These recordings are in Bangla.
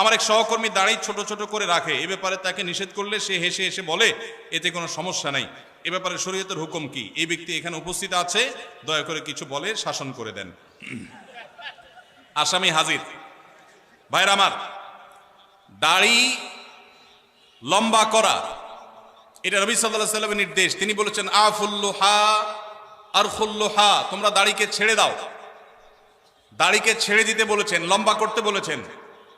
আমার এক সহকর্মী দাড়ি ছোট ছোট করে রাখে। এ ব্যাপারে তাকে নিষেধ করলে সে হেসে হেসে বলে, এতে কোনো সমস্যা নাই। এ ব্যাপারে শরীয়তের হুকুম কি? এই ব্যক্তি এখানে উপস্থিত আছে। দয়া করে কিছু বলে, শাসন করে দেন। আসামি হাজির। ভাইর আমার, দাড়ি লম্বা করা, এটা রবি সাল্লাহ সাল্লামের নির্দেশ। তিনি বলেছেন, আফুল্লোহা আর ফুল্লোহা তোমরা দাড়িকে ছেড়ে দাও। দাড়িকে ছেড়ে দিতে বলেছেন, লম্বা করতে বলেছেন।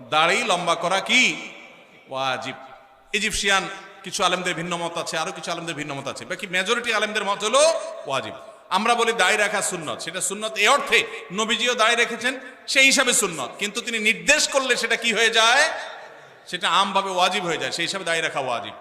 দাড়ি লম্বা করা কি? ওয়াজিব। ইজিপশিয়ান কিছু আলেমদের ভিন্ন মত আছে, আরও কিছু আলেমদের ভিন্ন মত আছে। বাকি মেজরিটি আলেমদের মত হলো ওয়াজিব। আমরা বলি দাড়ি রাখা সুন্নত। সেটা সুন্নত এ অর্থে নবীজিও দাড়ি রেখেছেন, সেই হিসাবে সুন্নত। কিন্তু তিনি নির্দেশ করলে সেটা কি হয়ে যায়? সেটা আমভাবে ওয়াজিব হয়ে যায়। সেই হিসাবে দাড়ি রাখা ওয়াজিব।